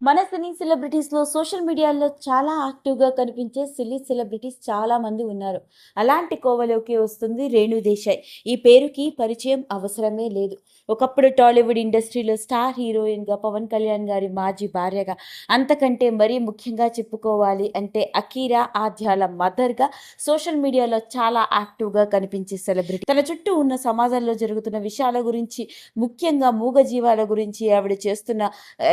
మన సినీ సెలబ్రిటీస్లో సోషల్ మీడియాలో చాలా యాక్టివ్గా కనిపించే సినీ సెలబ్రిటీస్ చాలా మంది ఉన్నారు. అలాంటి కోవలోకి వస్తుంది రేణు దేశాయ్. ఈ పేరుకి పరిచయం అవసరమే లేదు. ఒకప్పుడు టాలీవుడ్ ఇండస్ట్రీలో స్టార్ హీరోయిన్గా పవన్ కళ్యాణ్ గారి మాజీ భార్యగా అంతకంటే మరీ ముఖ్యంగా చెప్పుకోవాలి అంటే అకీరా ఆద్యాల మదర్గా సోషల్ మీడియాలో చాలా యాక్టివ్గా కనిపించే సెలబ్రిటీ తన చుట్టూ ఉన్న సమాజంలో జరుగుతున్న విషయాల గురించి ముఖ్యంగా మూగజీవాల గురించి ఆవిడ చేస్తున్న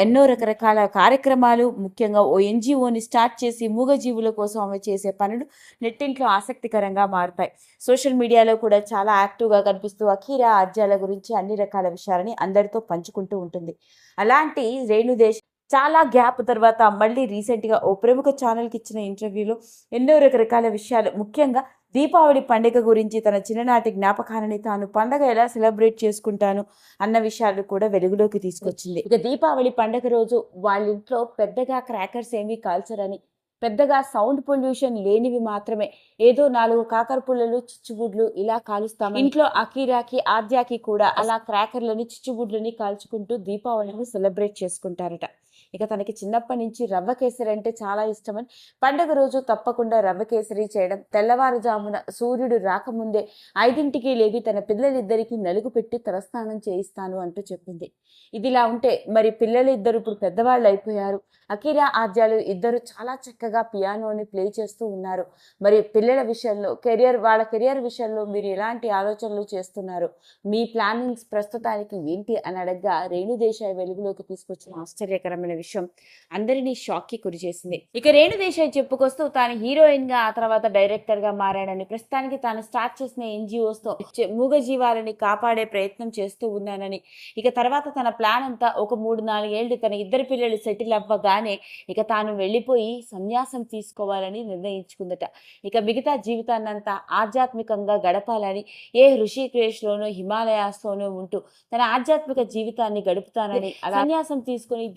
ఎన్నో రకరకాల కార్యక్రమాలు ముఖ్యంగా ఓ ఎన్జిఓని స్టార్ట్ చేసి మూగజీవుల కోసం ఆమె చేసే పనులు నెట్టింట్లో ఆసక్తికరంగా మారుతాయి. సోషల్ మీడియాలో కూడా చాలా యాక్టివ్గా కనిపిస్తూ అఖీరా ఆద్యాల గురించి అన్ని రకాల విషయాలని అందరితో పంచుకుంటూ ఉంటుంది. అలాంటి రేణుదేశ్ చాలా గ్యాప్ తర్వాత మళ్ళీ రీసెంట్గా ఓ ప్రముఖ ఛానల్కి ఇచ్చిన ఇంటర్వ్యూలో ఎన్నో రకరకాల విషయాలు ముఖ్యంగా దీపావళి పండుగ గురించి తన చిన్ననాటి జ్ఞాపకాలని తాను పండగ ఎలా సెలబ్రేట్ చేసుకుంటాను అన్న విషయాలు కూడా వెలుగులోకి తీసుకొచ్చింది. ఇక దీపావళి పండగ రోజు వాళ్ళ ఇంట్లో పెద్దగా క్రాకర్స్ ఏమీ కాల్చరని పెద్దగా సౌండ్ పొల్యూషన్ లేనివి మాత్రమే. ఏదో నాలుగు కాకర పుల్లలు చిచ్చుబుడ్లు ఇలా కాలుస్తాం ఇంట్లో అకీరాకి ఆద్యాకి కూడా అలా క్రాకర్లని చిచ్చుబుడ్లని కాల్చుకుంటూ దీపావళిని సెలబ్రేట్ చేసుకుంటారట. ఇక తనకి చిన్నప్పటి నుంచి రవ్వ కేసరి అంటే చాలా ఇష్టమని పండుగ రోజు తప్పకుండా రవ్వ కేసరి చేయడం తెల్లవారుజామున సూర్యుడు రాకముందే ఐదింటికి లేవి తన పిల్లలిద్దరికీ నలుగు పెట్టి తలస్నానం చేయిస్తాను అంటూ చెప్పింది. ఇదిలా ఉంటే మరి పిల్లలిద్దరు ఇప్పుడు పెద్దవాళ్ళు అయిపోయారు. అఖిల ఆద్యాలు ఇద్దరు చాలా చక్కగా పియానోని ప్లే చేస్తూ ఉన్నారు. మరి పిల్లల విషయంలో కెరియర్ వాళ్ళ కెరియర్ విషయంలో మీరు ఎలాంటి ఆలోచనలు చేస్తున్నారు? మీ ప్లానింగ్స్ ప్రస్తుతానికి ఏంటి అని అడగ్గా రేణుదేశాయ్ వెలుగులోకి తీసుకొచ్చిన ఆశ్చర్యకరమైన విషయం అందరినీ షాక్కి గురి చేసింది. ఇక రేణుదేశాయ్ చెప్పుకొస్తూ తాను హీరోయిన్గా ఆ తర్వాత డైరెక్టర్గా మారాడని ప్రస్తుతానికి తాను స్టార్ట్ చేసిన ఎన్జిఓస్తో చె- మూగజీవాలని కాపాడే ప్రయత్నం చేస్తూ ఉన్నానని. ఇక తర్వాత తన ప్లాన్ అంతా ఒక మూడు నాలుగేళ్ళు తన ఇద్దరు పిల్లలు సెటిల్ అవ్వగానే ఇక తాను వెళ్ళిపోయి సన్యాసం తీసుకోవాలని నిర్ణయించుకుందట. ఇక మిగతా జీవితాన్నంతా ఆధ్యాత్మికంగా గడపాలని ఏ ఋషికేశ్లోనూ హిమాలయాస్లోనూ ఉంటూ తన ఆధ్యాత్మిక జీవితాన్ని గడుపుతానని సన్యాసం తీసుకుని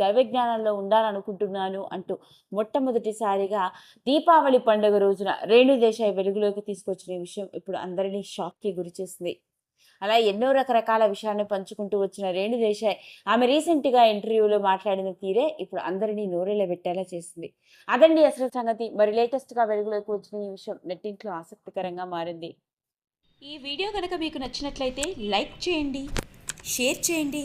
దైవజ్ఞానంలో ఉండాలనుకుంటున్నాను అంటూ మొట్టమొదటిసారిగా దీపావళి పండుగ రోజున రేణుదేశాయ్ వెలుగులోకి తీసుకొచ్చిన విషయం ఇప్పుడు అందరినీ షాక్కి గురిచేసింది అలా ఎన్నో రకరకాల విషయాన్ని పంచుకుంటూ వచ్చిన రేణుదేశాయ్ ఆమె రీసెంట్గా ఇంటర్వ్యూలో మాట్లాడిన తీరే ఇప్పుడు అందరినీ నోరెళ్ళబెట్టేలా చేసింది. అదండి అసలు సంగతి. మరి లేటెస్ట్గా వెలుగులోకి వచ్చిన ఈ విషయం నెట్టింట్లో ఆసక్తికరంగా మారింది. ఈ వీడియో కనుక మీకు నచ్చినట్లయితే లైక్ చేయండి షేర్ చేయండి